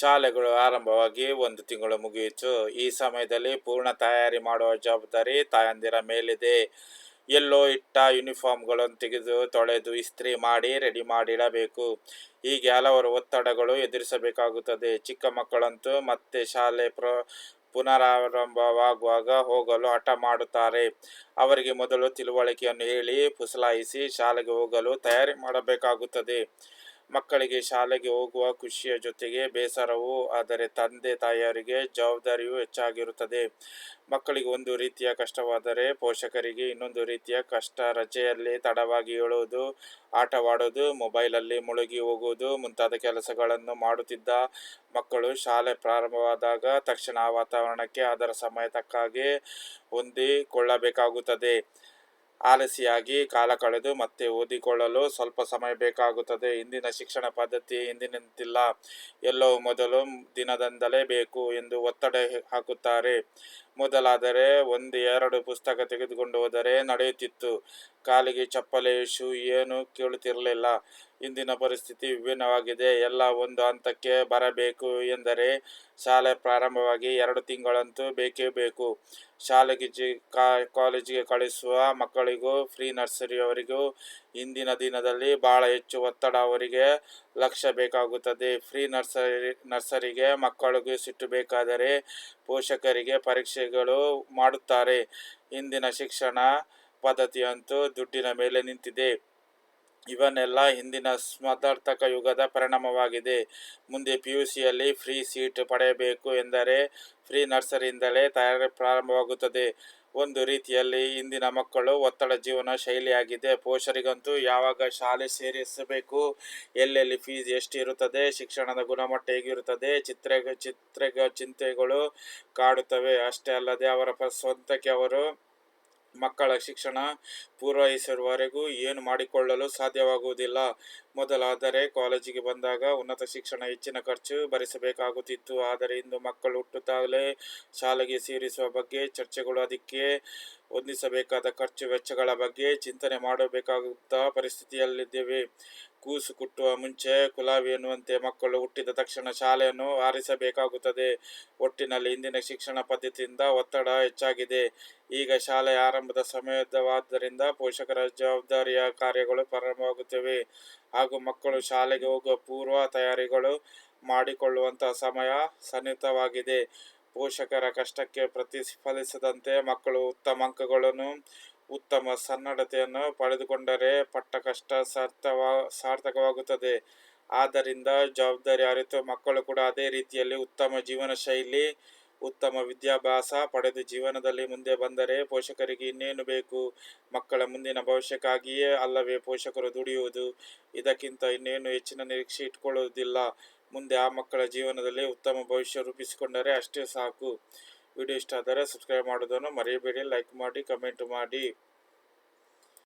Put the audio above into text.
ಶಾಲೆಗಳು ಆರಂಭವಾಗಿ ಒಂದು ತಿಂಗಳು ಮುಗಿಯಿತು. ಈ ಸಮಯದಲ್ಲಿ ಪೂರ್ಣ ತಯಾರಿ ಮಾಡುವ ಜವಾಬ್ದಾರಿ ತಾಯಂದಿರ ಮೇಲಿದೆ. ಎಲ್ಲೋ ಇಟ್ಟ ಯೂನಿಫಾರ್ಮ್ಗಳನ್ನು ತೆಗೆದು ತೊಳೆದು ಇಸ್ತ್ರಿ ಮಾಡಿ ರೆಡಿ ಮಾಡಿಡಬೇಕು. ಹೀಗೆ ಹಲವಾರು ಒತ್ತಡಗಳು ಎದುರಿಸಬೇಕಾಗುತ್ತದೆ. ಚಿಕ್ಕ ಮಕ್ಕಳಂತೂ ಮತ್ತೆ ಶಾಲೆ ಪ್ರ, ಪುನರಾರಂಭವಾಗುವಾಗ ಹೋಗಲು ಹಠ ಮಾಡುತ್ತಾರೆ. ಅವರಿಗೆ ಮೊದಲು ತಿಳುವಳಿಕೆಯನ್ನು ಹೇಳಿ ಪುಸಲಾಯಿಸಿ ಶಾಲೆಗೆ ಹೋಗಲು ತಯಾರಿ ಮಾಡಬೇಕಾಗುತ್ತದೆ. ಮಕ್ಕಳಿಗೆ ಶಾಲೆಗೆ ಹೋಗುವ ಖುಷಿಯ ಜೊತೆಗೆ ಬೇಸರವೂ, ಆದರೆ ತಂದೆ ತಾಯಿಯರಿಗೆ ಜವಾಬ್ದಾರಿಯೂ ಹೆಚ್ಚಾಗಿರುತ್ತದೆ. ಮಕ್ಕಳಿಗೆ ಒಂದು ರೀತಿಯ ಕಷ್ಟವಾದರೆ ಪೋಷಕರಿಗೆ ಇನ್ನೊಂದು ರೀತಿಯ ಕಷ್ಟ ರಜೆಯಲ್ಲಿ ತಡವಾಗಿ ಏಳುವುದು, ಆಟವಾಡೋದು, ಮೊಬೈಲಲ್ಲಿ ಮುಳುಗಿ ಹೋಗುವುದು ಮುಂತಾದ ಕೆಲಸಗಳನ್ನು ಮಾಡುತ್ತಿದ್ದ ಮಕ್ಕಳು ಶಾಲೆ ಪ್ರಾರಂಭವಾದಾಗ ತಕ್ಷಣ ವಾತಾವರಣಕ್ಕೆ ಅದರ ಸಮಯ ತಕ್ಕಾಗೆ ಹೊಂದಿಕೊಳ್ಳಬೇಕಾಗುತ್ತದೆ. ಆಲಸಿಯಾಗಿ ಕಾಲ ಕಳೆದು ಮತ್ತೆ ಓದಿಕೊಳ್ಳಲು ಸ್ವಲ್ಪ ಸಮಯ ಬೇಕಾಗುತ್ತದೆ. ಇಂದಿನ ಶಿಕ್ಷಣ ಪದ್ಧತಿ ಇಂದಿನಂತಿಲ್ಲ. ಎಲ್ಲವೂ ಮೊದಲು ದಿನದಿಂದಲೇ ಬೇಕು ಎಂದು ಒತ್ತಡ ಹಾಕುತ್ತಾರೆ. ಮೊದಲಾದರೆ ಒಂದು ಎರಡು ಪುಸ್ತಕ ತೆಗೆದುಕೊಂಡು ಹೋದರೆ ನಡೆಯುತ್ತಿತ್ತು. ಕಾಲಿಗೆ ಚಪ್ಪಲಿ ಶೂ ಏನು ಕೇಳುತ್ತಿರಲಿಲ್ಲ. ಇಂದಿನ ಪರಿಸ್ಥಿತಿ ವಿಭಿನ್ನವಾಗಿದೆ. ಎಲ್ಲ ಒಂದು ಹಂತಕ್ಕೆ ಬರಬೇಕು ಎಂದರೆ ಶಾಲೆ ಪ್ರಾರಂಭವಾಗಿ ಎರಡು ತಿಂಗಳಂತೂ ಬೇಕೇ ಬೇಕು. ಶಾಲೆಗೆ ಜಿ, ಕಾ, ಕಾಲೇಜಿಗೆ ಕಳಿಸುವ ಮಕ್ಕಳಿಗೂ, ಫ್ರೀ ನರ್ಸರಿಯವರಿಗೂ ಇಂದಿನ ದಿನದಲ್ಲಿ ಭಾಳ ಹೆಚ್ಚು ಒತ್ತಡ ಅವರಿಗೆ ಲಕ್ಷ್ಯ ಬೇಕಾಗುತ್ತದೆ. ಫ್ರೀ ನರ್ಸರಿ, ನರ್ಸರಿಗೆ ಮಕ್ಕಳಿಗೂ ಸಿಟ್ಟು ಬೇಕಾದರೆ ಪೋಷಕರಿಗೆ ಪರೀಕ್ಷೆಗಳು ಮಾಡುತ್ತಾರೆ. ಇಂದಿನ ಶಿಕ್ಷಣ ಪದ್ಧತಿಯಂತೂ ದುಡ್ಡಿನ ಮೇಲೆ ನಿಂತಿದೆ. ಇವನ್ನೆಲ್ಲ ಹಿಂದಿನ ಸ್ಮರ್ಧಾರ್ಥಕ ಯುಗದ ಪರಿಣಾಮವಾಗಿದೆ. ಮುಂದೆ ಪಿ ಯು ಸಿಯಲ್ಲಿ ಫ್ರೀ ಸೀಟ್ ಪಡೆಯಬೇಕು ಎಂದರೆ ಫ್ರೀ ನರ್ಸರಿಯಿಂದಲೇ ತಯಾರಿ ಪ್ರಾರಂಭವಾಗುತ್ತದೆ. ಒಂದು ರೀತಿಯಲ್ಲಿ ಇಂದಿನ ಮಕ್ಕಳು ಒತ್ತಡ ಜೀವನ ಶೈಲಿಯಾಗಿದೆ. ಪೋಷರಿಗಂತೂ ಯಾವಾಗ ಶಾಲೆ ಸೇರಿಸಬೇಕು, ಎಲ್ಲೆಲ್ಲಿ ಫೀಸ್ ಎಷ್ಟು ಇರುತ್ತದೆ ಶಿಕ್ಷಣದ ಗುಣಮಟ್ಟ ಹೇಗಿರುತ್ತದೆ, ಚಿತ್ರ ಚಿತ್ರ ಚಿಂತೆಗಳು ಕಾಡುತ್ತವೆ. ಅಷ್ಟೇ ಅಲ್ಲದೆ ಅವರ ಸ್ವಂತಕ್ಕೆ ಅವರು ಮಕ್ಕಳ ಶಿಕ್ಷಣ ಪೂರೈಸುವವರೆಗೂ ಏನು ಮಾಡಿಕೊಳ್ಳಲು ಸಾಧ್ಯವಾಗುವುದಿಲ್ಲ. ಮೊದಲಾದರೆ ಕಾಲೇಜಿಗೆ ಬಂದಾಗ ಉನ್ನತ ಶಿಕ್ಷಣ ಹೆಚ್ಚಿನ ಖರ್ಚು ಭರಿಸಬೇಕಾಗುತ್ತಿತ್ತು. ಆದರೆ ಇಂದು ಮಕ್ಕಳು ಹುಟ್ಟುತ್ತಾಗಲೇ ಶಾಲೆಗೆ ಸೇರಿಸುವ ಬಗ್ಗೆ, ಚರ್ಚೆಗಳು ಅದಕ್ಕೆ ಹೊಂದಿಸಬೇಕಾದ ಖರ್ಚು ವೆಚ್ಚಗಳ ಬಗ್ಗೆ ಚಿಂತನೆ ಮಾಡಬೇಕಾಗುತ್ತಾ ಪರಿಸ್ಥಿತಿಯಲ್ಲಿದ್ದೇವೆ. ಕೂಸು ಕುಟ್ಟುವ ಮುಂಚೆ ಕುಲಾವಿ ಎನ್ನುವಂತೆ ಮಕ್ಕಳು ಹುಟ್ಟಿದ ತಕ್ಷಣ ಶಾಲೆಯನ್ನು ಆರಿಸಬೇಕಾಗುತ್ತದೆ. ಒಟ್ಟಿನಲ್ಲಿ ಇಂದಿನ ಶಿಕ್ಷಣ ಪದ್ಧತಿಯಿಂದ ಒತ್ತಡ ಹೆಚ್ಚಾಗಿದೆ. ಈಗ ಶಾಲೆ ಆರಂಭದ ಸಮಯದವಾದ್ದರಿಂದ ಪೋಷಕರ ಜವಾಬ್ದಾರಿಯ ಕಾರ್ಯಗಳು ಪ್ರಾರಂಭವಾಗುತ್ತವೆ. ಹಾಗೂ ಮಕ್ಕಳು ಶಾಲೆಗೆ ಹೋಗುವ ಪೂರ್ವ ತಯಾರಿಗಳು ಮಾಡಿಕೊಳ್ಳುವಂತಹ ಸಮಯ ಸನ್ನಿಹಿತವಾಗಿದೆ. ಪೋಷಕರ ಕಷ್ಟಕ್ಕೆ ಪ್ರತಿಫಲಿಸದಂತೆ ಮಕ್ಕಳು ಉತ್ತಮ ಅಂಕಗಳನ್ನು ಉತ್ತಮ ಸನ್ನಡತೆಯನ್ನು ಪಡೆದುಕೊಂಡರೆ ಪಟ್ಟ ಕಷ್ಟ ಸಾರ್ಥವಾ, ಸಾರ್ಥಕವಾಗುತ್ತದೆ. ಆದ್ದರಿಂದ ಜವಾಬ್ದಾರಿ ಅರಿತು ಮಕ್ಕಳು ಕೂಡ ಅದೇ ರೀತಿಯಲ್ಲಿ ಉತ್ತಮ ಜೀವನ ಶೈಲಿ ಉತ್ತಮ ವಿದ್ಯಾಭ್ಯಾಸ ಪಡೆದು ಜೀವನದಲ್ಲಿ ಮುಂದೆ ಬಂದರೆ ಪೋಷಕರಿಗೆ ಇನ್ನೇನು ಬೇಕು? ಮಕ್ಕಳ ಮುಂದಿನ ಭವಿಷ್ಯಕ್ಕಾಗಿಯೇ ಅಲ್ಲವೇ ಪೋಷಕರು ದುಡಿಯುವುದು? ಇದಕ್ಕಿಂತ ಇನ್ನೇನು ಹೆಚ್ಚಿನ ನಿರೀಕ್ಷೆ ಇಟ್ಕೊಳ್ಳುವುದಿಲ್ಲ. ಮುಂದೆ ಆ ಮಕ್ಕಳ ಜೀವನದಲ್ಲಿ ಉತ್ತಮ ಭವಿಷ್ಯ ರೂಪಿಸಿಕೊಂಡರೆ ಅಷ್ಟೇ ಸಾಕು. ವಿಡಿಯೋ ಇಷ್ಟ ಆದರೆ ಸಬ್ಸ್ಕ್ರೈಬ್ ಮಾಡೋದನ್ನು ಮರೆಯಬೇಡಿ ಲೈಕ್ ಮಾಡಿ ಕಮೆಂಟ್ ಮಾಡಿ.